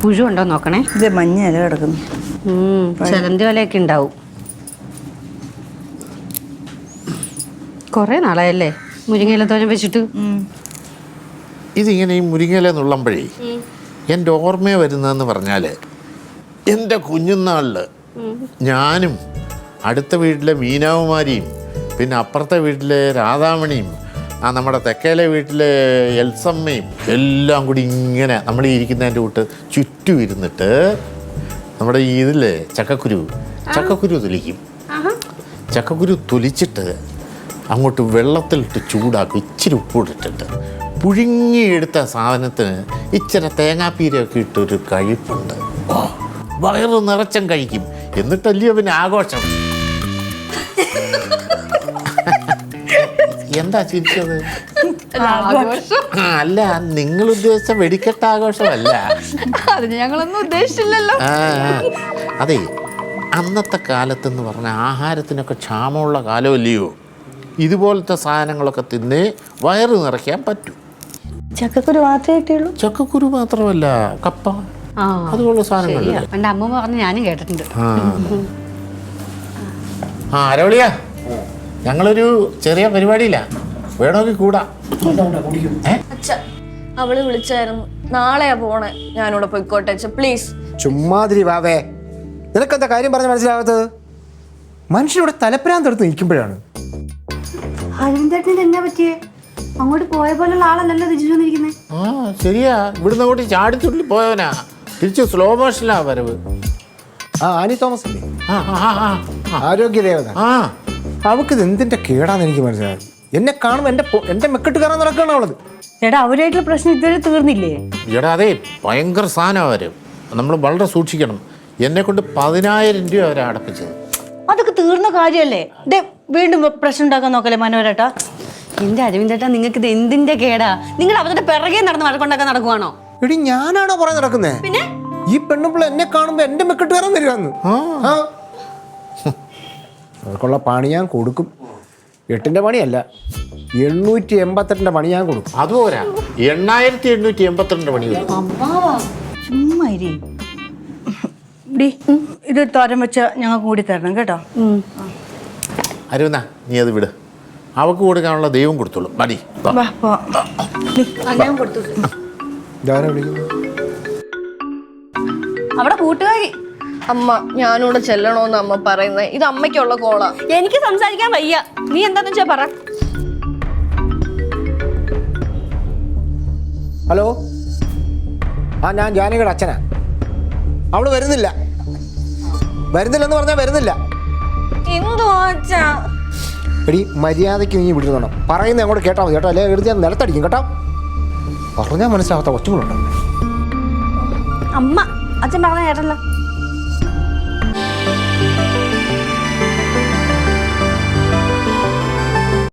പുഴു ഉണ്ടോ നോക്കണേ? ഇത് മഞ്ഞ ഇല കിടക്കുന്നു. ചിലന്തി വലയൊക്കെ ഉണ്ടാവും. കുറേ നാളായല്ലേ? മുരിങ്ങയില തോരൻ വെച്ചിട്ട്? ഇതിങ്ങനെ ഈ മുരിങ്ങയില നുള്ളമ്പഴേ എന്റെ ഓർമ്മ വരുന്നതെന്ന് പറഞ്ഞാൽ എന്റെ കുഞ്ഞുനാളിൽ ഞാനും അടുത്ത വീട്ടിലെ മീനാവുമാരിയും പിന്നെ അപ്പുറത്തെ വീട്ടിലെ രാധാമണിയും ആ നമ്മുടെ തെക്കേലെ വീട്ടിലെ എൽസമ്മയും എല്ലാം കൂടി ഇങ്ങനെ നമ്മൾ ഇരിക്കുന്നതിന്റെ കൂട്ട് ചുറ്റും ഇരുന്നിട്ട് നമ്മുടെ ഈ ഇതില്ലേ ചക്കക്കുരു. ചക്കക്കുരു തുലിക്കും. ചക്കക്കുരു തുലിച്ചിട്ട് അങ്ങോട്ട് വെള്ളത്തിലിട്ട് ചൂടാക്കി ഇച്ചിരി ഉപ്പിട്ടിട്ട് പുഴുങ്ങിയെടുത്ത സാധനത്തിന് ഇച്ചിരി തേങ്ങാപ്പീരയൊക്കെ ഇട്ടൊരു കഴിപ്പുണ്ട് വയറ് നിറച്ചം കഴിക്കും. എന്നിട്ടല്ലയോ പിന്നെ ആഘോഷം. എന്താ ചിരിച്ചത്? അല്ല നിങ്ങൾ ഉദ്ദേശിച്ച വെടിക്കെട്ട് ആഘോഷമല്ല. ഞങ്ങളൊന്നും ഉദ്ദേശിച്ചില്ലല്ലോ. അതെ അന്നത്തെ കാലത്തെന്ന് പറഞ്ഞാൽ ആഹാരത്തിനൊക്കെ ക്ഷാമമുള്ള കാലമല്ലയോ? ഇതുപോലത്തെ സാധനങ്ങളൊക്കെ തിന്ന് വയറ് നിറയ്ക്കാൻ പറ്റൂ. ചക്കക്കുരു മാത്രമേ കിട്ടിയുള്ളൂ? ചക്കക്കുരു മാത്രമല്ല കപ്പ. ആ അതുപോലുള്ള സാധനങ്ങൾ എന്റെ അമ്മ പറഞ്ഞ് ഞാനും കേട്ടിട്ടുണ്ട്. ആ. ആ അരവളിയാ. ഞങ്ങളൊരു ചെറിയ പരിപാടിയില്ല വേണമെങ്കിൽ കൂടാ. അവൾ വിളിച്ചായിരുന്നു. നാളെയാ പോണേ. ഞാനിവിടെ പോയിക്കോട്ടെ പ്ലീസ് ചുമ്മാതിരി വാവേ നിനക്കെന്താ കാര്യം പറഞ്ഞ് മനസ്സിലാവാത്തത്? മനുഷ്യനിവിടെ തലപ്രാന്തെടുത്ത് നിൽക്കുമ്പോഴാണ്. അരുന്തേട്ടന് എന്നാ പറ്റിയേ? അങ്ങോട്ട് പോയ പോലുള്ള ആളല്ലല്ലോ രുചി വന്നിരിക്കുന്നത് ആ ശരിയാ. ഇവിടുന്ന് അങ്ങോട്ട് ചാടിച്ചുള്ളി പോയവനാ. തിരിച്ച് സ്ലോ മോഷനിലാ വരവ്. ആ ആനി തോമസ് ആരോഗ്യ ദേവത ആ. അവൾക്ക് ഇത് എന്തിന്റെ കേടാന്ന് എനിക്ക് മനസ്സിലായി. എന്നെ കാണുമ്പോൾ എന്റെ എന്റെ എന്റെ മെക്കെട്ട് കയറാൻ നടക്കുകയാണ് അവളത്. എടാ അവരായിട്ടുള്ള പ്രശ്നം ഇതുവരെ തീർന്നില്ലേ? എടാ അതെ ഭയങ്കര സാധനം അവർ നമ്മൾ വളരെ സൂക്ഷിക്കണം. എന്നെ കൊണ്ട് പതിനായിരം രൂപ അവരെ അടപ്പിച്ചത്. അതൊക്കെ തീർന്ന കാര്യമല്ലേ ദേ വീണ്ടും പ്രശ്നം ഉണ്ടാക്കാൻ നോക്കല്ലേ മനോരേട്ടാ? എന്റെ അരവിന്ദേട്ടാ നിങ്ങൾക്ക് ഇത് എന്തിന്റെ കേടാ? നിങ്ങൾ അവരുടെ പിറകെ നടന്ന് വഴക്കൊണ്ടൊക്കെ നടക്കുവാണോ? എടി ഞാനാണോ പറയാൻ നടക്കുന്നേ? പിന്നെ? ഈ പെണ്ണുപിള്ള എന്നെ കാണുമ്പോൾ എന്റെ മെക്കിട്ട് കയറാൻ തരുവാന്ന് ആ. അവർക്കുള്ള പണി ഞാൻ കൊടുക്കും. എട്ടിന്റെ പണിയല്ല എണ്ണൂറ്റി എൺപത്തെട്ടിന്റെ പണി ഞാൻ കൊടുക്കും. അതുപോലെ എണ്ണായിരത്തി എണ്ണൂറ്റി എൺപത്തിരണ്ട് പണി ചുമ്മാ ഇരി ഇത് തോരൻ വെച്ച ഞങ്ങൾക്ക് കൂടി തരണം കേട്ടോ. അരുന്ന നീ അത് വിട്. അവക്ക് കൊടുക്കാനുള്ള ദൈവം കൊടുത്തോളും. മതി വാ. വാ പോവാം. ഞാൻ കൊടുത്തു. ഇതാരാ വിളിക്കുന്നത്? അവിടെ കൂട്ടുകാരി. അമ്മ ഞാനിവിടെ ചെല്ലണോന്ന് അമ്മ പറയുന്നത് ഇത് അമ്മയ്ക്കുള്ള കോളാ എനിക്ക് സംസാരിക്കാൻ വയ്യ. നീ എന്താന്ന് വെച്ചാ പറ. ഹലോ? ആ ഞാൻ ജാനകിയുടെ അച്ഛനാ. അവൾ വരുന്നില്ല. വരുന്നില്ലെന്ന് പറഞ്ഞാ വരുന്നില്ല. എന്തുവാ അച്ഛാ? എടി മര്യാദയ്ക്ക് നീ വിടുന്നോണം പറയുന്നത് അങ്ങോട്ട് കേട്ടാൽ മതി കേട്ടോ. അല്ലെ എടുത്ത് ഞാൻ നിലത്തടിക്കും കേട്ടോ. പറഞ്ഞാൽ മനസ്സിലാവാത്ത കൊച്ചുങ്ങളുണ്ട് അമ്മ അച്ഛൻ പറഞ്ഞ കേട്ടല്ലോ.